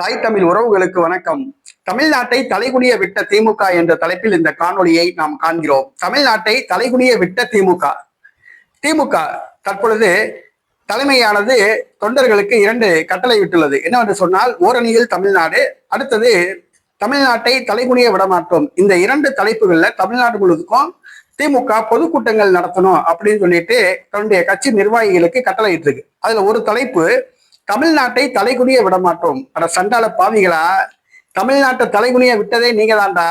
தாய் தமிழ் உறவுகளுக்கு வணக்கம். தமிழ்நாட்டை தலைகுனிய விட்ட திமுக என்ற தலைப்பில் இந்த காணொலியை நாம் காண்கிறோம். தமிழ்நாட்டை தலைகுனிய விட்ட திமுக. திமுக தற்பொழுது தலைமையானது தொண்டர்களுக்கு இரண்டு கட்டளை விட்டுள்ளது. என்னவென்று சொன்னால் ஓரணியில் தமிழ்நாடு அடுத்தது தமிழ்நாட்டை தலைகுனிய விடமாட்டோம். இந்த இரண்டு தலைப்புகள்ல தமிழ்நாடு முழுவதுக்கும் திமுக பொதுக்கூட்டங்கள் நடத்தணும் அப்படின்னு சொல்லிட்டு தன்னுடைய கட்சி நிர்வாகிகளுக்கு கட்டளை இருக்கு அதுல ஒரு தலைப்பு தமிழ்நாட்டை தலைகுனிய விடமாட்டோம். அட சண்டால பாவிகளா தமிழ்நாட்டை தலைகுனிய விட்டதே நீங்க தாண்டா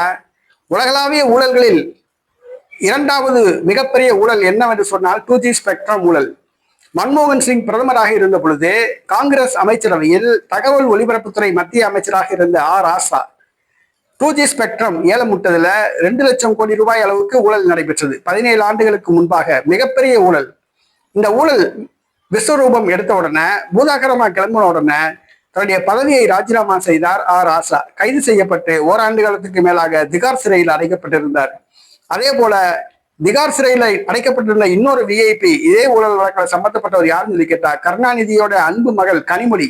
உலகளாவிய ஊழல்களில் இரண்டாவது மிகப்பெரிய ஊழல் என்னவென்று சொன்னால் டூ ஜி ஸ்பெக்ட்ரம் ஊழல். மன்மோகன் சிங் பிரதமராக இருந்த பொழுது காங்கிரஸ் அமைச்சரவையில் தகவல் ஒலிபரப்புத்துறை மத்திய அமைச்சராக இருந்த ஆர் ஆசா டூ ஜி ஸ்பெக்ட்ரம் ஏலமுட்டதுல ரெண்டு லட்சம் கோடி ரூபாய் அளவுக்கு ஊழல் நடைபெற்றது. பதினேழு ஆண்டுகளுக்கு முன்பாக மிகப்பெரிய ஊழல். இந்த ஊழல் விஸ்வரூபம் எடுத்த உடனே பூதாகரமா கிளம்பின உடனே தன்னுடைய பதவியை ராஜினாமா செய்தார் ஆர். ஆசா கைது செய்யப்பட்டு ஓராண்டு காலத்துக்கு மேலாக திகார் சிறையில் அடைக்கப்பட்டிருந்தார். அதே போல திகார் சிறையில் அடைக்கப்பட்டிருந்த இன்னொரு விஐபி இதே ஊழல் வழக்கில் சம்பந்தப்பட்டவர் யாருன்னு சொல்லி கேட்டா கருணாநிதியோட அன்பு மகள் கனிமொழி.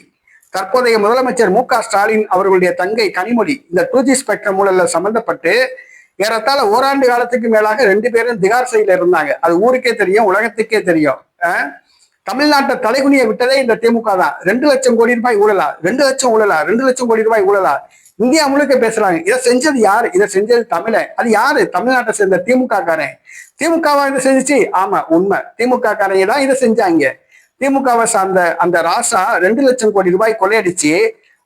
தற்போதைய முதலமைச்சர் மு க ஸ்டாலின் அவர்களுடைய தங்கை கனிமொழி. இந்த டூ ஜி ஸ்பெக்ட்ரம் ஊழல்ல சம்பந்தப்பட்டு ஏறத்தாழ ஓராண்டு காலத்துக்கு மேலாக ரெண்டு பேரும் திகார் சிறையில் இருந்தாங்க. அது ஊருக்கே தெரியும் உலகத்துக்கே தெரியும். அஹ் தமிழ்நாட்டை தலைகுனிய விட்டதே இந்த திமுக தான். ரெண்டு லட்சம் கோடி ரூபாய் ஊழலா? ரெண்டு லட்சம் ஊழலா? ரெண்டு லட்சம் கோடி ரூபாய் ஊழலா? இந்தியா முழுக்க பேசுறாங்க. இதை செஞ்சது யாரு? இதை செஞ்சது தமிழன் அது யாரு? தமிழ்நாட்டை சேர்ந்த திமுக காரன் திமுகவா இதை செஞ்சுச்சு? ஆமா உண்மை. திமுக காரங்க தான் இதை செஞ்சாங்க. திமுகவை சார்ந்த அந்த ராசா ரெண்டு லட்சம் கோடி ரூபாய் கொள்ளையடிச்சு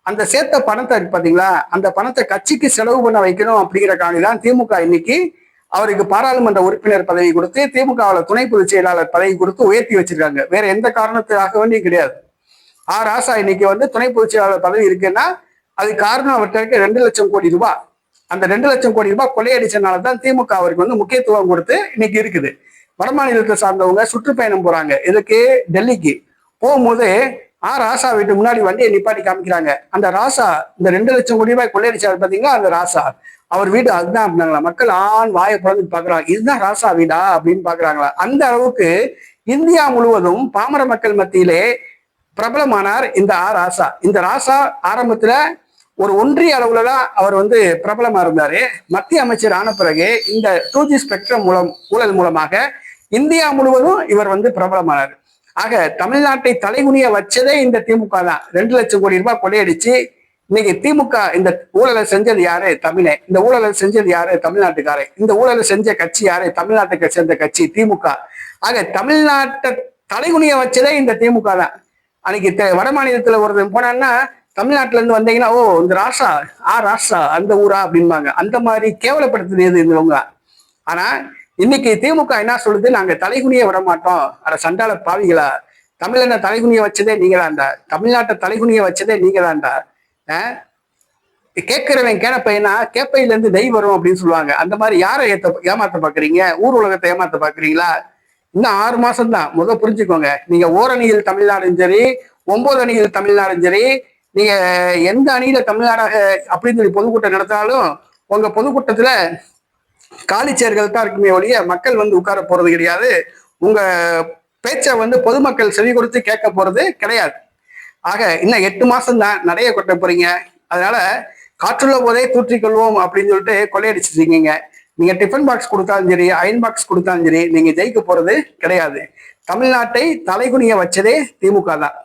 அந்த சேர்த்த பணத்தை பாத்தீங்களா? அந்த பணத்தை கட்சிக்கு செலவு பண்ண வைக்கணும் அப்படிங்கிற தான் திமுக இன்னைக்கு அவருக்கு பாராளுமன்ற உறுப்பினர் பதவி கொடுத்து திமுகவில் துணை பொதுச் செயலாளர் பதவி கொடுத்து உயர்த்தி வச்சிருக்காங்க. வேற எந்த காரணத்துக்காக வேண்டியும் கிடையாது. ஆ ராசா இன்னைக்கு வந்து துணை பொதுச் செயலாளர் பதவி இருக்குன்னா அது காரணம் அவர்கிட்ட ரெண்டு லட்சம் கோடி ரூபாய். அந்த ரெண்டு லட்சம் கோடி ரூபாய் கொள்ளையடிச்சனால தான் திமுக அவருக்கு வந்து முக்கியத்துவம் கொடுத்து இன்னைக்கு இருக்குது. வடமாநிலத்தை சார்ந்தவங்க சுற்றுப்பயணம் போறாங்க. இதுக்கு டெல்லிக்கு. போகும்போது ஆ ராசா வீட்டு முன்னாடி வண்டியை நிப்பாட்டி காமிக்கிறாங்க. அந்த ராசா இந்த ரெண்டு லட்சம் கோடி ரூபாய் கொள்ளையடிச்சாரு பாத்தீங்களா? அந்த ராசா. அவர் வீடு அதுதான் அப்படின்னாங்களா? மக்கள் ஆண் வாயை பிறந்து பாக்குறாங்க இதுதான் ராசா வீடா அப்படின்னு பாக்குறாங்களா அந்த அளவுக்கு இந்தியா முழுவதும் பாமர மக்கள் மத்தியிலே பிரபலமானார் இந்த ஆ ராசா. இந்த ராசா ஆரம்பத்துல ஒரு ஒன்றிய அளவுல தான் அவர் வந்து பிரபலமா இருந்தாரு. மத்திய அமைச்சர் ஆன பிறகு இந்த டூ ஜி ஸ்பெக்ட்ரம் மூலம் ஊழல் மூலமாக இந்தியா முழுவதும் இவர் வந்து பிரபலமானார். ஆக தமிழ்நாட்டை தலைகுனிய வச்சதே இந்த திமுக தான். ரெண்டு லட்சம் கோடி ரூபாய் கொள்ளையடிச்சு இன்னைக்கு திமுக இந்த ஊழலை செஞ்சது யாரு? தமிழே. இந்த ஊழலை செஞ்சது யாரு? தமிழ்நாட்டுக்காரே. இந்த ஊழலை செஞ்ச கட்சி யாரு? தமிழ்நாட்டுக்கு சேர்ந்த கட்சி திமுக. ஆக தமிழ்நாட்டை தலைகுனிய வச்சதே இந்த திமுக தான். அன்னைக்கு வட மாநிலத்துல ஒரு போனான்னா தமிழ்நாட்டுல இருந்து வந்தீங்கன்னா ஓ இந்த ராசா ஆ ராசா அந்த ஊரா அப்படின்பாங்க அந்த மாதிரி கேவலப்படுத்தினது இவங்க ஆனா இன்னைக்கு திமுக என்ன சொல்லுது? நாங்க தலைகுனிய விட மாட்டோம். அட சண்டால பாவிகளா. தமிழனை தலைகுனிய வச்சதே நீங்களாண்டா. தமிழ்நாட்டை தலைகுனிய வச்சதே நீங்களாண்டா. கேட்கிறவன் கேனப்பையனா கேப்பையில இருந்து நெய் வரும் அப்படின்னு சொல்லுவாங்க. அந்த மாதிரி யாரை ஏத்த ஏமாத்த பாக்குறீங்க? ஊர் உலகத்தை ஏமாத்த பாக்குறீங்களா? இன்னும் ஆறு மாசம் தான் முத புரிஞ்சுக்கோங்க. நீங்க ஓரணியில் தமிழ்நாடும் சரி ஒன்பது அணியில் தமிழ்நாடும் சரி நீங்க எந்த அணியில தமிழ்நாடாக அப்படின்னு சொல்லி பொதுக்கூட்டம் நடத்தினாலும் உங்க பொதுக்கூட்டத்துல காலிச்சேர்கள் தான் இருக்குமே ஒழிய மக்கள் வந்து உட்கார போறது கிடையாது. உங்க பேச்சை வந்து பொதுமக்கள் செவி கொடுத்து கேட்க போறது கிடையாது. ஆக இன்னும் எட்டு மாசம் தான் நிறைய கொட்ட போறீங்க. அதனால காற்றுள்ள போதே தூற்றிக்கொள்வோம் அப்படின்னு சொல்லிட்டு கொள்ளையடிச்சிருக்கீங்க நீங்க டிஃபன் பாக்ஸ் கொடுத்தாலும் சரி அயன் பாக்ஸ் கொடுத்தாலும் சரி நீங்க ஜெயிக்க போறது கிடையாது. தமிழ்நாட்டை தலைகுனிய வச்சதே திமுக தான்.